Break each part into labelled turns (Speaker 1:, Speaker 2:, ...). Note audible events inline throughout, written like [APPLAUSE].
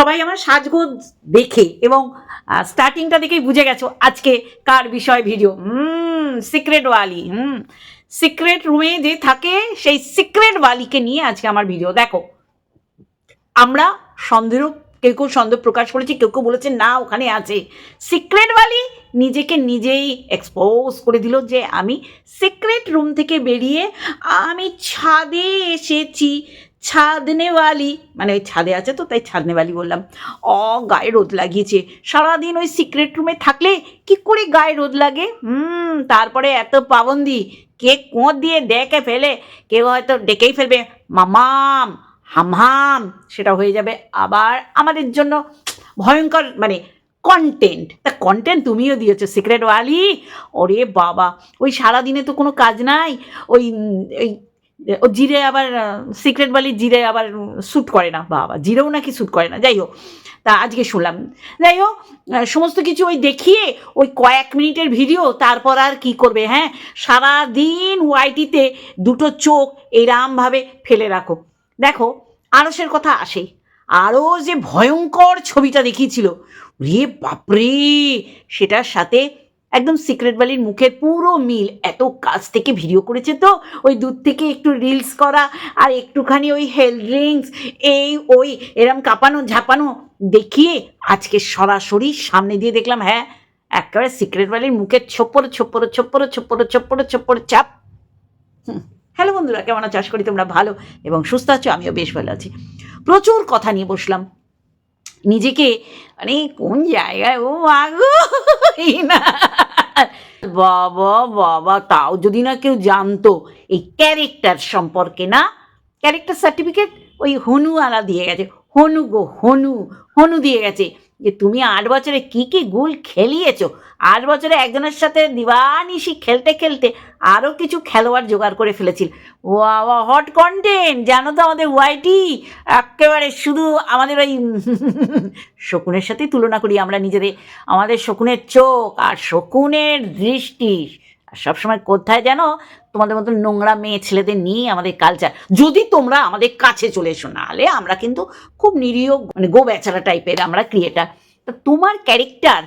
Speaker 1: সবাই আমার সাজগোজ দেখে এবং স্টার্টিংটা দেখেই বুঝে গেছো আজকে কার বিষয় ভিডিও হুম সিক্রেট ওয়ালি হুম। সিক্রেট রুমে যে থাকে, সেই সিক্রেট ওয়ালিকে নিয়ে আজকে আমার ভিডিও দেখো, আমরা সন্দেহ, কেউ কেউ সন্দেহ প্রকাশ করেছি, কেউ কেউ বলেছে, না, ওখানে আছে। সিক্রেট ওয়ালি নিজেকে নিজেই এক্সপোজ করে দিল যে, আমি সিক্রেট রুম থেকে বেরিয়ে আমি ছাদে এসেছি। ছাদনেওয়ালি মানে ওই ছাদে আছে তো, তাই ছাদনেওয়ালি বললাম। অ, গায়ে রোদ লাগিয়েছে। সারাদিন ওই সিক্রেট রুমে থাকলে কি করে গায়ে রোদ লাগে? হুম, তারপরে এত পাবন্দি। কে কোঁত দিয়ে ডেকে ফেলে? কেউ হয়তো ডেকেই ফেলবে। মামাম, হামহাম, সেটা হয়ে যাবে। আবার আমাদের জন্য ভয়ঙ্কর মানে কন্টেন্ট তা কন্টেন্ট তুমিও দিয়েছ সিক্রেট ওয়ালি ওরে বাবা, ওই সারাদিনে তো কোনো কাজ নাই। ওই এই ও জিরে আবার সিক্রেট বালি জিরে আবার শ্যুট করে না, বাবা। জিরেও নাকি শ্যুট করে না। যাই হোক, তা আজকে শুনলাম। যাই হোক সমস্ত কিছু ওই দেখিয়ে ওই কয়েক মিনিটের ভিডিও তারপর আর কি করবে হ্যাঁ? সারা দিন ওয়াইটিতে দুটো চোখ এরামভাবে ফেলে রাখো। দেখো আরসের কথা আসে। আরও যে ভয়ঙ্কর ছবিটা দেখিয়েছিল, রে বাপরে! সেটার সাথে একদম সিক্রেট বালির মুখের পুরো মিল। এত কাছ থেকে ভিডিও করেছে তো? ওই দূর থেকে একটু রিলস করা আর একটুখানি ওই হেলথ ড্রিঙ্কস এই, ওই, এরম কাঁপানো, ঝাঁপানো দেখিয়ে আজকে সরাসরি সামনে দিয়ে দেখলাম হ্যাঁ একেবারে সিক্রেট বালির মুখের ছোপ্পর ছোপ্পর ছোপ্পর ছোপ্পর ছোপ্পর ছোপ্পর চাপ। হ্যালো বন্ধুরা, কেমন আশা করি তোমরা ভালো এবং সুস্থ আছো, আমিও বেশ ভালো আছি। প্রচুর কথা নিয়ে বসলাম। নিজেকে মানে কোন জায়গায়, ও এই না বাবা বাবা তাও যদি না কেউ জানতো এই ক্যারেক্টার সম্পর্কে না ক্যারেক্টার সার্টিফিকেট ওই হনু আলা দিয়ে গেছে, হনু গো, হনু হনু দিয়ে গেছে। যে তুমি আট বছরে কি কি গুল খেলিয়েছো? আট বছরে একজনের সাথে দিবানিশি খেলতে খেলতে আরও কিছু খেলোয়াড় জোগাড় করে ফেলেছিল। ওয়া হট কন্টেন্ট জানো তো আমাদের ওয়াইটি একেবারে শুধু আমাদের ওই [LAUGHS] শকুনের সাথেই তুলনা করি আমরা নিজেদের, আমাদের শকুনের চোখ আর শকুনের দৃষ্টি। আর সবসময় কোথায় যেন তোমাদের মতো নোংরা মেয়ে ছেলেদের নিয়ে আমাদের কালচার যদি তোমরা আমাদের কাছে চলে এসো, নাহলে আমরা কিন্তু খুব নিরীহ মানে গো বেচারা টাইপের আমরা ক্রিয়েটার তা তোমার ক্যারেক্টার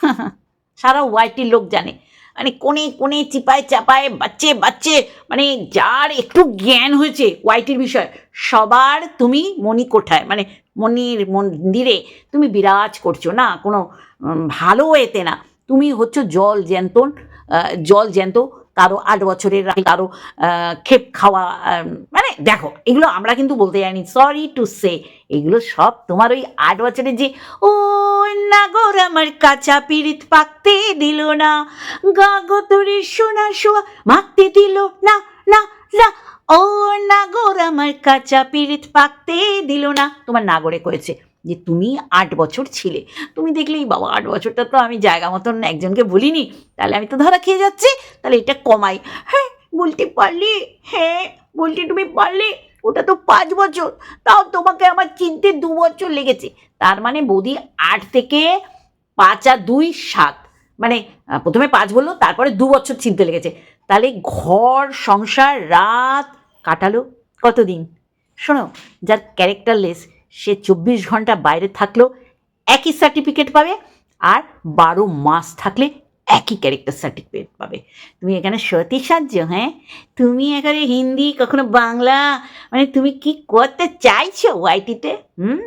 Speaker 1: [LAUGHS] সারা ওয়াইটির লোক জানে। মানে কোণে কোণে, চিপায় চাপায়, বাচ্চে বাচ্চে মানে যার একটু জ্ঞান হয়েছে ওয়াইটির বিষয়, সবার তুমি মণি কোঠায় মানে মনির মন্দিরে তুমি বিরাজ করছ না, কোনো ভালো এতে না। তুমি হচ্ছে জল জ্যান্তন জল জ্যান্ত, কারও আট বছরের কারও খেপ খাওয়া মানে দেখো, এগুলো আমরা কিন্তু বলতে জানি সরি টু সে এগুলো সব তোমার ওই আট বছরের যে, ও, নাগর আমার কাঁচা পিড়িত পাকতে দিল না গাগো তোরে সোনা শোয়া মাখতে দিল না না না, ও, নাগর আমার কাঁচা পিরিত পাকতে দিল না। তোমার নাগরে করেছে যে তুমি আট বছর ছিলে। তুমি দেখলেই বাবা, আট বছরটা তো আমি জায়গা মতন একজনকে বলিনি। তাহলে আমি তো ধরা খেয়ে যাচ্ছি, তাহলে এটা কমাই। হ্যাঁ বলতে পারলে হ্যাঁ বলতে তুমি পারলে, ওটা তো পাঁচ বছর। তাও তোমাকে আমার চিনতে দু বছর লেগেছে। তার মানে বৌদি আট থেকে পাঁচ আর দুই সাত। মানে প্রথমে পাঁচ বলল, তারপরে দু বছর চিনতে লেগেছে। তাহলে ঘর, সংসার, রাত কাটালো। কতদিন? শোনো, যার ক্যারেক্টারলেস সে চব্বিশ ঘণ্টা বাইরে থাকলেও একই সার্টিফিকেট পাবে আর বারো মাস থাকলে একই ক্যারেক্টার সার্টিফিকেট পাবে। তুমি এখানে সতী সাহায্য হ্যাঁ? তুমি এখানে হিন্দি, কখনো বাংলা মানে তুমি কি করতে চাইছো ওয়াইটিতে হুম?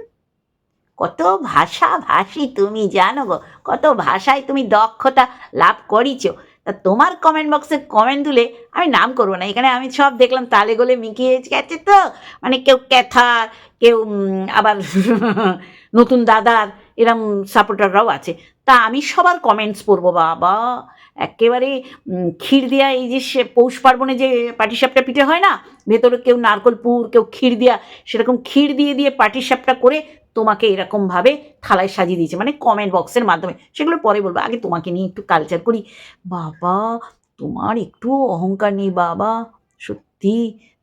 Speaker 1: কত ভাষা ভাষী তুমি জানো গো, কত ভাষায় তুমি দক্ষতা লাভ করিছো। তা তোমার কমেন্ট বক্সে কমেন্ট তুলে আমি নাম করব না। এখানে আমি সব দেখলাম, তালে গোলে মিকিয়ে গেছে তো। মানে কেউ ক্যাথার, কেউ আবার [LAUGHS] নতুন দাদার, এরম সাপোর্টাররাও আছে। তা আমি সবার কমেন্টস পড়ব, বাবা। একেবারে ক্ষীর দেওয়া এই যে সে পৌষ পার্বণে যে পাটিসাপটা পিঠে হয় না, ভেতরে কেউ নারকল পুর, কেউ ক্ষীর দেওয়া সেরকম ক্ষীর দিয়ে দিয়ে পাটিসাপটা করে তোমাকে এরকমভাবে থালায় সাজিয়ে দিয়েছে মানে কমেন্ট বক্সের মাধ্যমে। সেগুলো পরে বলব। আগে তোমাকে নিয়ে একটু কালচার করি। বাবা, তোমার একটু অহংকার নেই বাবা। সত্যি?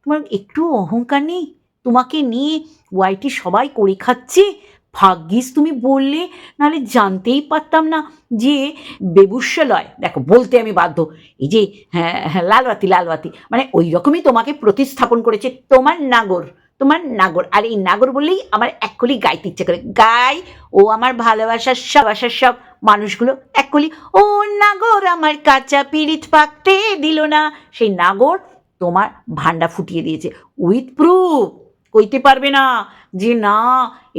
Speaker 1: তোমার একটু অহংকার নেই? তোমাকে নিয়ে ওয়াইটি সবাই করে খাচ্ছে? ভাগ্যিস তুমি বললে, নাহলে জানতেই পারতাম না যে বেবুস্যালয় দেখো বলতে আমি বাধ্য, এই যে হ্যাঁ হ্যাঁ লালবাতি লালবাতি মানে ওই রকমই তোমাকে প্রতিস্থাপন করেছে তোমার নাগর। তোমার নাগর। আর এই নাগর বললেই আমার এক্ষুনি গাইতে ইচ্ছে করে। গাই, ও আমার ভালোবাসার সব বাসার সব মানুষগুলো এক্ষুনি ও নাগর, আমার কাঁচা পিরিত পাকতে দিল না। সেই নাগর তোমার ভান্ডা ফুটিয়ে দিয়েছে। উইথ প্রুফ, কইতে পারবে না যে না,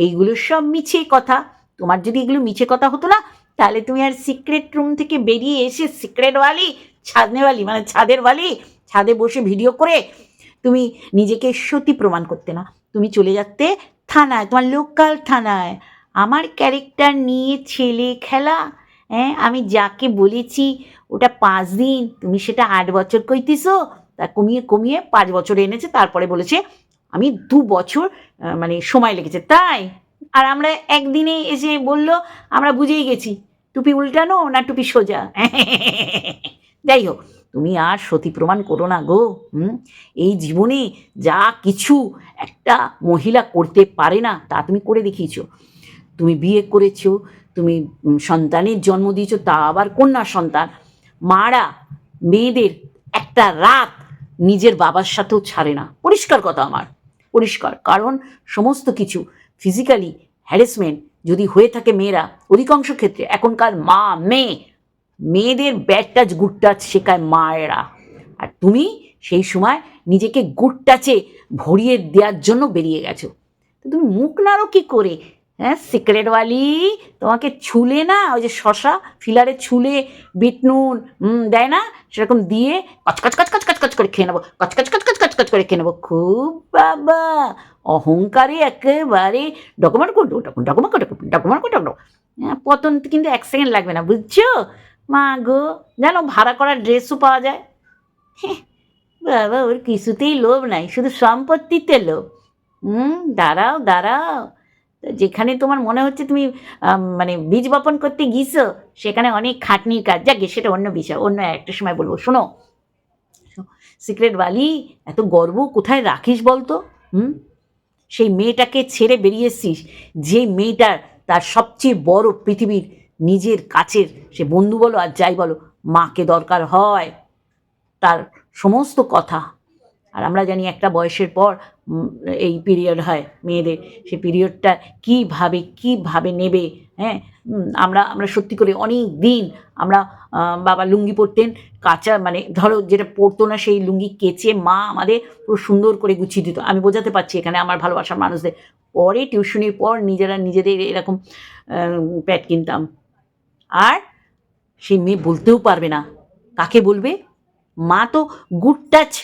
Speaker 1: এইগুলো সব মিছে কথা। তোমার যদি এগুলো মিছে কথা হতো না, তাহলে তুমি আর সিক্রেট রুম থেকে বেরিয়ে এসে সিক্রেট ওয়ালি ছাদনেওয়ালি মানে ছাদের ওয়ালি, ছাদে বসে ভিডিও করে তুমি নিজেকে সতী প্রমাণ করতে না। তুমি চলে যাতে থানায়, তোমার লোকাল থানায়। আমার ক্যারেক্টার নিয়ে ছেলে খেলা হ্যাঁ? আমি যাকে বলেছি, ওটা পাঁচ দিন, তুমি সেটা আট বছর কইতেছো, তা কমিয়ে কমিয়ে পাঁচ বছর এনেছে, তারপরে বলেছে, আমি দু বছর মানে সময় লেগেছে। তাই? আর আমরা একদিনে এসে বলল, আমরা বুঝেই গেছি, টুপি উল্টানো না টুপি সোজা? [LAUGHS] যাই হোক তুমি আর সতী প্রমাণ করো না গো, হুম? এই জীবনে যা কিছু একটা মহিলা করতে পারে না, তা তুমি করে দেখিয়েছো। তুমি বিয়ে করেছ, তুমি সন্তানের জন্ম দিয়েছ, তা আবার কন্যা সন্তান। মারা মেয়েদের একটা রাত নিজের বাবার সাথেও ছাড়ে না। পরিষ্কার কথা আমার, পরিষ্কার। কারণ সমস্ত কিছু ফিজিক্যালি হ্যারাসমেন্ট যদি হয়ে থাকে মেয়েরা, অধিকাংশ ক্ষেত্রে এখনকার মা মেয়ে মেয়েদের ব্যাড টাচ গুড টাচ শেখায় মায়েরা। আর তুমি সেই সময় নিজেকে গুড টাচে ভরিয়ে দেওয়ার জন্য বেরিয়ে গেছো। তো তুমি মুখ নাড়ো কি করে? হ্যাঁ সিক্রেটওয়ালি তোমাকে ছুলে না ওই যে শশা ফিলারে ছুলে বিট নুন হুম, দেয় না? সেরকম দিয়ে কচকচ কচকচ কচকচ করে খেয়ে নেব। কচকচ কচকচ কচকচ করে খেয়ে নেব। খুব বাবা! অহংকারে একেবারে ডকুমেন্ট করো ডকুমেন্ট করো ডকুমেন্ট করো পতন কিন্তু এক সেকেন্ড লাগবে না বুঝছ? মা গো যেন ভাড়া করা ড্রেসও পাওয়া যায়। বাবা, ওর কিছুতেই লোভ নাই, শুধু সম্পত্তিতে লোভ। হুম, দাঁড়াও দাঁড়াও। যেখানে তোমার মনে হচ্ছে তুমি মানে বীজ বপন করতে গিয়েছো, সেখানে অনেক খাটনির কাজ। যাক সেটা অন্য বিষয়, অন্য একটা সময় বলব। শোনো সিক্রেট বালি এত গর্ব কোথায় রাখিস বলতো? হুম? সেই মেয়েটাকে ছেড়ে বেরিয়ে এসছিস, যে মেয়েটার তার সবচেয়ে বড় পৃথিবীর নিজের কাছের, সে বন্ধু বলো আর যাই বলো, মাকে দরকার হয়। তার সমস্ত কথা। আর আমরা জানি একটা বয়সের পর এই পিরিয়ড হয় মেয়েদের। সে পিরিয়ডটা কীভাবে কীভাবে নেবে হ্যাঁ? আমরা আমরা সত্যি করে অনেক দিন আমরা বাবা লুঙ্গি পরতেন, কাঁচা মানে ধরো যেটা পরতো না সেই লুঙ্গি কেচে মা আমাদের পুরো সুন্দর করে গুছিয়ে দিত। আমি বোঝাতে পারছি এখানে আমার ভালোবাসার মানুষদের। পরে টিউশনির পর নিজেরা নিজেদের এরকম প্যাড কিনতাম। আর সে মেয়ে বলতেও পারবে না। কাকে বলবে? মা তো good touch.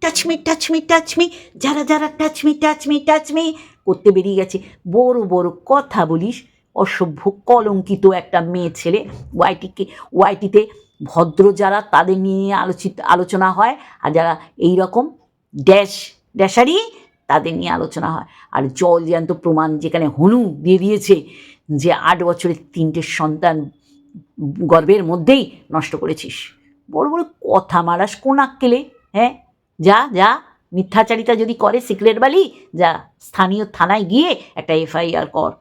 Speaker 1: Touch me touch me touch me, যারা যারা touch me touch me touch me করতে বেরিয়ে গেছে। বড় বড় কথা বলিস, অসভ্য কলঙ্কিত একটা মেয়ে ছেলে। ওয়াইটিকে, ওয়াইটিতে ভদ্র যারা, তাদের নিয়ে আলোচিত, আলোচনা হয়। আর যারা এই রকম ড্যাশ, ড্যাশারি, তাদের নিয়ে আলোচনা হয়। আর জল জ্যান্ত প্রমাণ যেখানে হনু দিয়ে দিয়েছে। যে আট বছরের তিনটে সন্তান গর্বের মধ্যেই নষ্ট করেছিস। বড় বড় কথা মারাস কোন আক্কেলে হ্যাঁ? যা যা, মিথ্যাচারিতা যদি করে সিক্রেট বালি, যা, স্থানীয় থানায় গিয়ে একটা এফআইআর কর।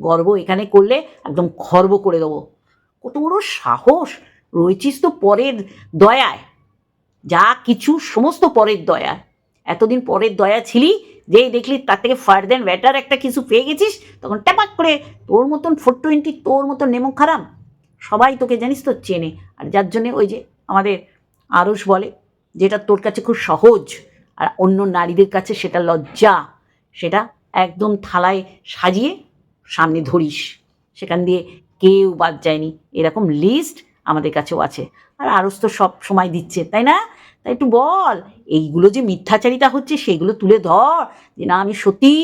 Speaker 1: গর্ব এখানে করলে একদম খর্ব করে দেবো। কত বড় সাহস! রয়েছিস তো পরের দয়ায়। যা কিছু সমস্ত পরের দয়া এতদিন পরের দয়া ছিলি যেই দেখলি তার থেকে ফার দেন ব্যাটার একটা কিছু পেয়ে গেছিস, তখন ট্যাপাক করে তোর মতন ফোর টোয়েন্টি তোর মতন নেমো খারাপ। সবাই তোকে জানিস তো চেনে। আর যার জন্যে ওই যে আমাদের আরস বলে, যেটা তোর কাছে খুব সহজ, আর অন্য নারীদের কাছে সেটা লজ্জা। সেটা একদম থালায় সাজিয়ে সামনে ধরিস। সেখান দিয়ে কেউ বাদ যায়নি। এরকম লিস্ট আমাদের কাছেও আছে। আর আরস তো সব সময় দিচ্ছে, তাই না? তাই একটু বল, এইগুলো যে মিথ্যাচারিতা হচ্ছে সেগুলো তুলে ধর, যে না আমি সতী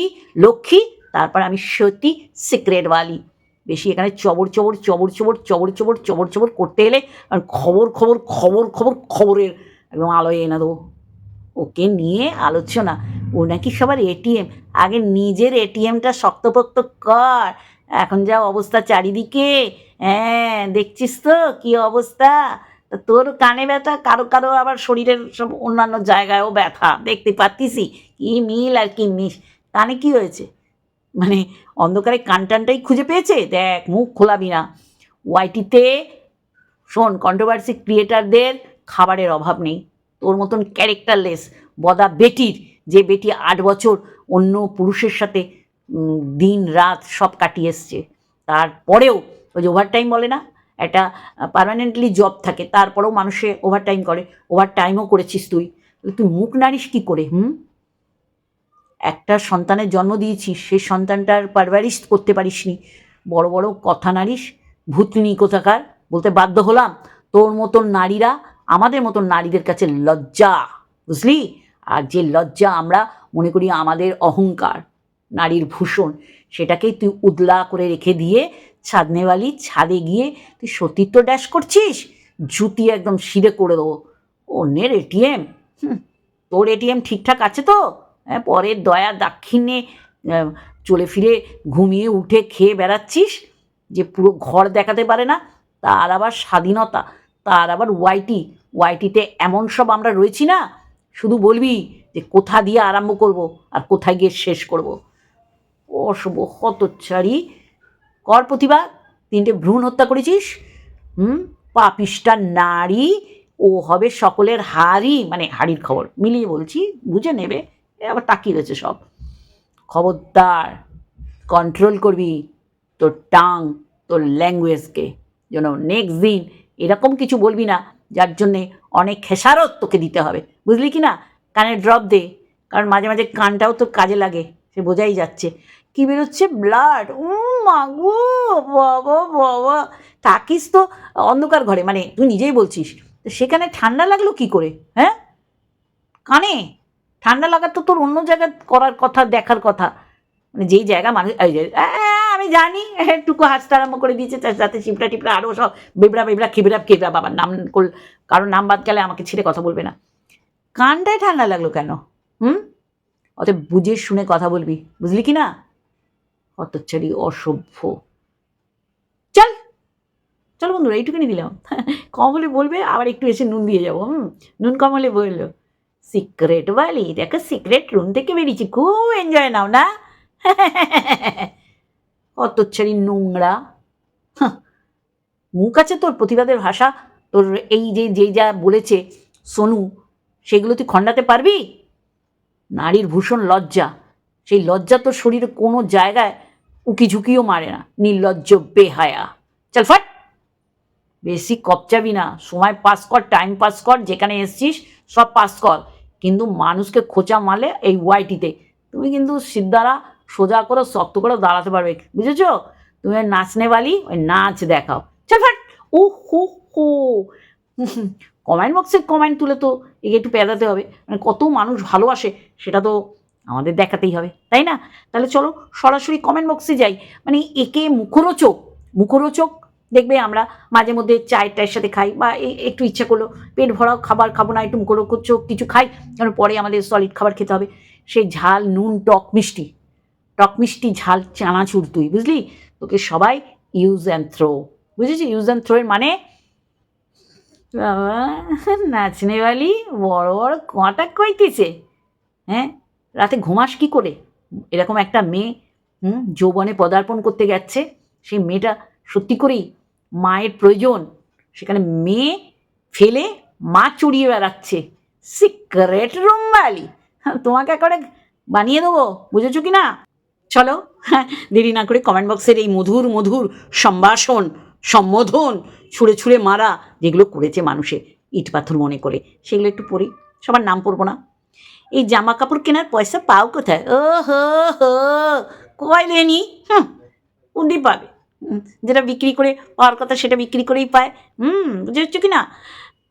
Speaker 1: লক্ষ্মী, তারপর আমি সতী সিক্রেটওয়ালি বেশি এখানে চবর চবর চবর চবর চবর চবর চবর চবর করতে এলে আর খবর খবর খবর খবর, খবরের একদম আলোয় এনে দেবো। ওকে নিয়ে আলোচনা, ও নাকি সবার এটিএম আগে নিজের এটিএমটা শক্তপোক্ত কর, এখন যা অবস্থা চারিদিকে হ্যাঁ দেখছিস তো কি অবস্থা? তা তোর কানে ব্যথা, কারও কারও আবার শরীরের সব অন্যান্য জায়গায়ও ব্যথা, দেখতে পাচ্ছিসই কি মিল আর কি মিস কানে কি হয়েছে? মানে অন্ধকারে কান টানটাই খুঁজে পেয়েছে? দেখ, মুখ খোলাবি না। ওয়াইটিতে শোন কন্ট্রোভার্সি ক্রিয়েটারদের খাবারের অভাব নেই। তোর মতন ক্যারেক্টারলেস বদা বেটির, যে বেটি আট বছর অন্য পুরুষের সাথে দিন, রাত সব কাটিয়ে এসছে। তারপরেও ওই যে ওভারটাইম বলে না? একটা পার্মানেন্টলি জব থাকে, তারপরেও মানুষে ওভারটাইম করে ওভার টাইমও করেছিস তুই। তুই মুখ নাড়িস কী করে, হুম? একটা সন্তানের জন্ম দিয়েছিস সেই সন্তানটার পারভারিশ করতে পারিসনি। বড় বড় কথা নারিস ভূতনি কোথাকার, বলতে বাধ্য হলাম, তোর মতন নারীরা আমাদের মতন নারীদের কাছে লজ্জা, বুঝলি? আর যে লজ্জা আমরা মনে করি আমাদের অহংকার, নারীর ভূষণ, সেটাকেই তুই উদলা করে রেখে দিয়ে ছাদনেওয়ালি ছাদে গিয়ে তুই সত্যি তো ড্যাশ করছিস? জুতি একদম সিঁড়ে করে দেবো। অন্যের এটিএম তোর এটিএম ঠিকঠাক আছে তো? হ্যাঁ পরের দয়া দাক্ষিণ্যে আহ, চলে ফিরে ঘুমিয়ে উঠে খেয়ে বেড়াচ্ছিস? যে পুরো ঘর দেখাতে পারে না তার আবার স্বাধীনতা তার আবার ওয়াইটি ওয়াইটিতে এমন সব আমরা রয়েছি না? শুধু বলবি যে কোথা দিয়ে আরম্ভ করব আর কোথায় গিয়ে শেষ করব? অশুভ হতচ্ছাড়ি কর প্রতিভা, তিনটে ভ্রূণ হত্যা করেছিস? হুম? পাপিষ্টা নারী, ও হবে সকলের হাড়ি মানে হাড়ির খবর, মিলিয়ে বলছি, বুঝে নেবে আবার তাকিয়ে রয়েছে সব। খবরদার কন্ট্রোল করবি তোর টাং, তোর ল্যাঙ্গুয়েজকে যেন নেক্সট দিন এরকম কিছু বলবি না, যার জন্যে অনেক খেসারত তোকে দিতে হবে, বুঝলি কি না? কানে ড্রপ দে, কারণ মাঝে মাঝে কানটাও তোর কাজে লাগে, সে বোঝাই যাচ্ছে। কি বেরোচ্ছে? ব্লাড ও মাগো বাবা বাবা। থাকিস তো অন্ধকার ঘরে মানে তুই নিজেই বলছিস। সেখানে ঠান্ডা লাগল কি করে? হ্যাঁ? কানে? ঠান্ডা লাগার তো তোর অন্য জায়গায় করার কথা, দেখার কথা। মানে যেই জায়গা মানুষ আমি জানি। একটুকু হাসতে আরম্ভ করে দিয়েছে সাথে চিপড়া টিপড়া আরও সব বেবড়া বেবড়া খিবড়া খেবড়া বাবার নাম কর কারোর নাম বাদ গেলে আমাকে ছেড়ে কথা বলবে না। কানটায় ঠান্ডা লাগল কেন? হুম? অতএব বুঝে শুনে কথা বলবি। বুঝলি কি না? হতচ্ছাড়ি, অসভ্য। চল চল বন্ধুরা, এইটুকুনি দিলাম। কম হলে বলবে, আবার একটু এসে নুন দিয়ে যাব, হুম? নুন কম হলে বলল, সিক্রেট বালি, দেখো সিক্রেট রুম থেকে বেরিয়েছি, খুব এনজয় নাও না? হতচ্ছাড়ি নোংরা। মুখ আছে তোর, প্রতিবাদের ভাষা। তোর এই যে যে যা বলেছে সোনু, সেগুলো তুই খণ্ডাতে পারবি? নারীর ভূষণ লজ্জা। সেই লজ্জা তোর শরীরে কোনো জায়গায় উকি ঝুঁকিও মারে না, নির্লজ্জ, বেহায়া। চল ফাট! বেশি কপচাবি না, সময় পাস কর টাইম পাস কর, যেখানে এসছিস সব পাস কর। কিন্তু মানুষকে খোঁচা মারলে এই ওয়াইটিতে তুমি কিন্তু সিদ্ধারা সোজা করে, শক্ত করে দাঁড়াতে পারবে। বুঝেছ? তুমি ওই নাচনেওয়ালি ওই নাচ দেখাও। চল ফাট! ও হো হো। কমেন্ট বক্সে কমেন্ট তুলে তো একে একটু পেদাতে হবে। মানে কত মানুষ ভালোবাসে, সেটা তো আমাদের দেখাতেই হবে, তাই না? তাহলে চলো সরাসরি কমেন্ট বক্সে যাই। মানে একে মুখরোচক মুখরোচক দেখবে আমরা মাঝে মধ্যে চায়ের টায়ের সাথে খাই বা একটু ইচ্ছা করল, পেট ভরাও, খাবার খাব না, একটু মুখরোচক কিছু খাই কারণ পরে আমাদের সলিড খাবার খেতে হবে। সেই ঝাল, নুন, টক, মিষ্টি। টক, মিষ্টি, ঝাল, চানাচুর তুই, বুঝলি? তোকে সবাই ইউজ অ্যান্ড থ্রো বুঝেছি ইউজ অ্যান্ড থ্রো এর মানে? বাবা, নাচনেওয়ালি বড় বড় কাঁটা কইতেছে হ্যাঁ? রাতে ঘুমাস কি করে? এরকম একটা মেয়ে, হুম, যৌবনে পদার্পণ করতে যাচ্ছে। সেই মেয়েটা সত্যি করেই মায়ের প্রয়োজন। সেখানে মেয়ে ফেলে মা চড়িয়ে বেড়াচ্ছে। সিক্রেট রুম বালি তোমাকে করে বানিয়ে দেবো, বুঝেছ কি না? চলো হ্যাঁ দেরি না করে কমেন্ট বক্সের এই মধুর মধুর সম্ভাষণ, সম্বোধন ছুঁড়ে ছুঁড়ে মারা যেগুলো করেছে মানুষে ইট পাথর মনে করে, সেগুলো একটু পড়ি। সবার নাম পড়ব না। এই জামা কাপড় কেনার পয়সা পাও কোথায়? ও হো হো কয় লেনি? হুম উন্দি পাবে। যেটা বিক্রি করে পাওয়ার কথা সেটা বিক্রি করেই পায়। হুম বুঝে হচ্ছে কি না?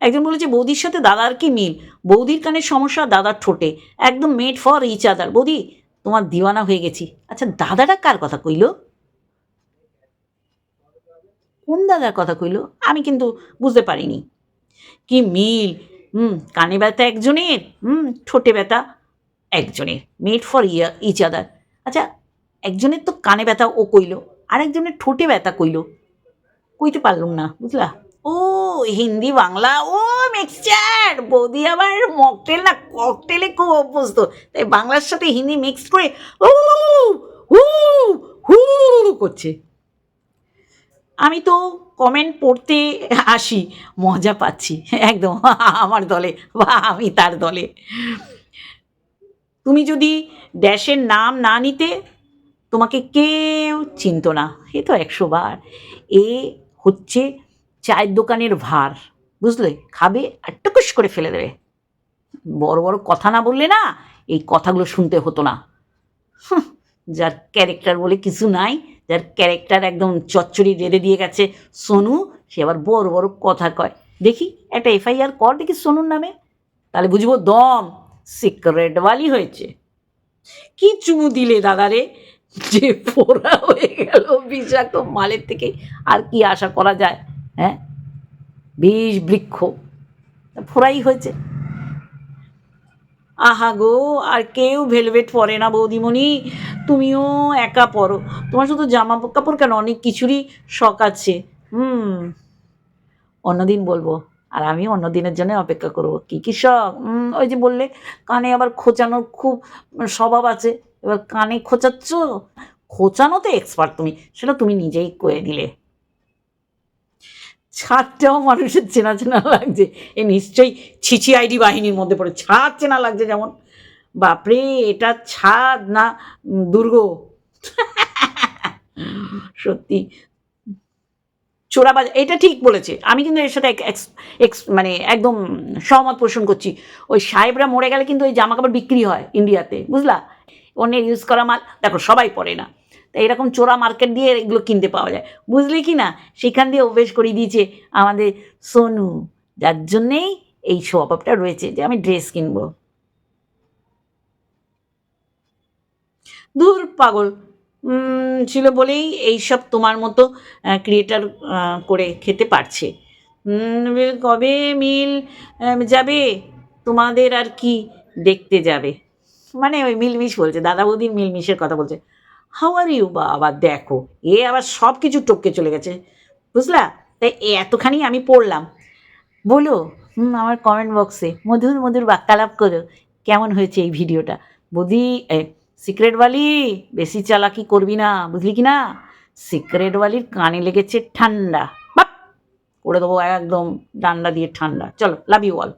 Speaker 1: একজন বলেছে, বৌদির সাথে দাদার কি মিল? বৌদির কানের সমস্যা, দাদার ঠোঁটে। একদম মেড ফর ইচ আদার বৌদি, তোমার দিওয়ানা হয়ে গেছি। আচ্ছা দাদাটা কার কথা কইল? কোন দাদার কথা কইল? আমি কিন্তু বুঝতে পারিনি। কি মিল? হুম কানে ব্যথা একজনের হুম ঠোঁটে ব্যথা একজনের মেড ফর ইয়া ইচ আদার আচ্ছা একজনের তো কানে ব্যথা ও কইল আর একজনের ঠোঁটে ব্যথা কইল কইতে পারলুম না বুঝলা ও হিন্দি বাংলা ও মিক্সচার বৌদি আবার মকটেল না ককটেলে খুব অভ্যস্ত তাই বাংলার সাথে হিন্দি মিক্স করে উ হু হু করছে আমি তো কমেন্ট পড়তে আসি মজা পাচ্ছি একদম আমার দলে বা আমি তার দলে। তুমি যদি ড্যাশের নাম না নিতে তোমাকে কেউ চিনত না এ তো একশো বার। এ হচ্ছে চায়ের দোকানের ভার বুঝলে? খাবে আর টুকুস করে ফেলে দেবে। বড় বড় কথা না বললে না এই কথাগুলো শুনতে হতো না। হুঁ, যার ক্যারেক্টার বলে কিছু নাই, যার ক্যারেক্টার একদম চচ্চড়ি রেঁধে দিয়ে গেছে সোনু, সে আবার বড় বড় কথা কয়। দেখি, একটা এফআইআর কর দেখি সোনুর নামে। তাহলে বুঝব দম সিক্রেটওয়ালি হয়েছে। কি চুমু দিলে দাদারে যে পোড়া হয়ে গেল বিষাক্ত মালের থেকে, আর কি আশা করা যায় হ্যাঁ? বিষ বৃক্ষ ফোড়াই হয়েছে। আহা গো, আর কেউ ভেলভেট পরে না বৌদিমণি। তুমিও একা পরো তোমার শুধু জামা কাপড় কেন? অনেক কিছুরই শখ আছে। হুম। অন্যদিন বলব। আর আমি অন্য দিনের জন্য অপেক্ষা করব। কী কী শখ? ওই যে বললে, কানে আবার খোঁচানোর খুব স্বভাব আছে। এবার কানে খোঁচাচ্ছ? খোঁচানো তো এক্সপার্ট তুমি। সেটা তুমি নিজেই করে দিলে। ছাদটাও মানুষের চেনা চেনা লাগছে। এ নিশ্চয়ই ছিছি আইডি বাহিনীর মধ্যে পড়ে। ছাদ চেনা লাগছে যেমন। বাপরে, এটা ছাদ না দুর্গ? সত্যি। চোরাবাজার এটা ঠিক বলেছে। আমি কিন্তু এর সাথে মানে একদম সহমত পোষণ করছি। ওই সাহেবরা মরে গেলে কিন্তু ওই জামা কাপড় বিক্রি হয় ইন্ডিয়াতে, বুঝলা? অন্যের ইউজ করা মাল। দেখো, সবাই পরে না। তো এরকম চোরা মার্কেট দিয়ে এগুলো কিনতে পাওয়া যায়। বুঝলি কি না? সেখান দিয়ে অভ্যেস করিয়ে দিয়েছে আমাদের সোনু। যার জন্যেই এই স্বভাবটা রয়েছে যে আমি ড্রেস কিনবো। দূর পাগল। ছিল বলেই এইসব তোমার মতো ক্রিয়েটার করে খেতে পারছে। কবে মিল যাবে? তোমাদের আর কি দেখতে যাবে? মানে ওই মিলমিশ বলছে। দাদা বৌদির মিলমিশের কথা বলছে। হাউ আর ইউ বা আবার দেখো, এ আবার সব কিছু টপকে চলে গেছে। বুঝলা? তাই এতখানি আমি পড়লাম। বলো আমার কমেন্ট বক্সে মধুর মধুর বাক্যালাপ করো, কেমন হয়েছে এই ভিডিওটা বৌদি সিক্রেটওয়ালি বেশি চালাকি করবি না, বুঝলি কি না? সিক্রেটওয়ালির কানে লেগেছে ঠান্ডা। বাপ! করে দেবো একদম ডান্ডা দিয়ে ঠান্ডা। চলো লাভ ইউ অল